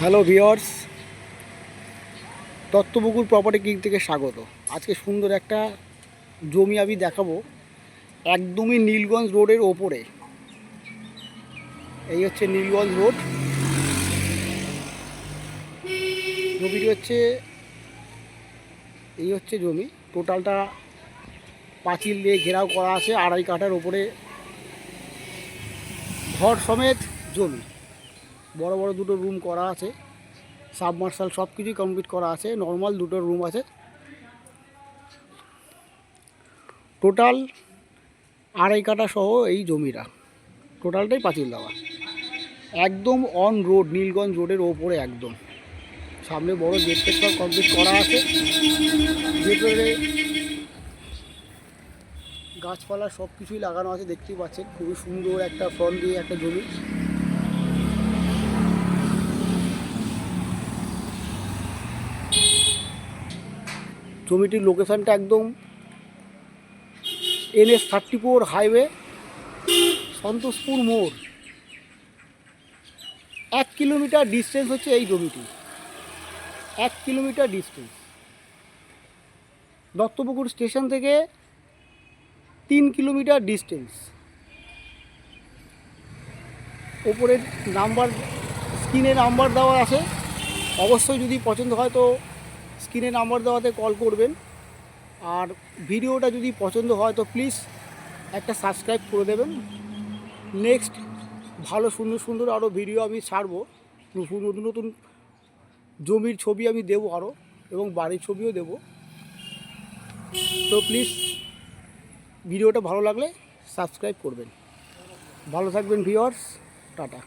Hello viewers Duttapukur property king থেকে স্বাগত। আজকে সুন্দর একটা জমি আমি দেখাবো একদমই নীলগঞ্জ রোডের ওপরে। এই হচ্ছে নীলগঞ্জ রোড। জমিটি হচ্ছে, এই হচ্ছে জমি। টোটালটা পাঁচিল দিয়ে ঘেরাও করা আছে, আড়াই কাঠার ওপরে। ঘর সমেত জমি। বড় বড় দুটো রুম করা আছে। সাবমার্শাল সব কিছুই কমপ্লিট করা আছে। নর্মাল দুটো রুম আছে। টোটাল আড়াই কাটা সহ এই জমিটা। টোটালটাই পাঁচিল দেওয়া। একদম অন রোড নীলগঞ্জ রোডের ওপরে একদম। সামনে বড় গেট সব কমপ্লিট করা আছে। ভেতরে গাছপালা সব কিছুই লাগানো আছে, দেখতেই পাচ্ছেন। খুবই সুন্দর একটা ফ্রন্ট দিয়ে একটা জমি। জমিটির লোকেশানটা একদম NS thirty four highway, Santoshpur মোড়। এক কিলোমিটার ডিস্টেন্স হচ্ছে এই জমিটি। এক কিলোমিটার ডিস্টেন্স দত্তপুকুর স্টেশন থেকে তিন কিলোমিটার ডিস্টেন্স ওপরের নাম্বার, স্ক্রিনে নাম্বার দেওয়া আছে। অবশ্যই যদি পছন্দ হয় তো স্ক্রিনে নাম্বার দেওয়াতে কল করবেন। আর ভিডিওটা যদি পছন্দ হয় তো প্লিজ একটা সাবস্ক্রাইব করে দেবেন। নেক্সট ভালো সুন্দর সুন্দর আরও ভিডিও আমি ছাড়বো। নতুন নতুন নতুন জমির ছবি আমি দেবো আরও এবং বাড়ির ছবিও দেবো। তো প্লিজ ভিডিওটা ভালো লাগলে সাবস্ক্রাইব করবেন। ভালো থাকবেন ভিওয়ার্স টাটা।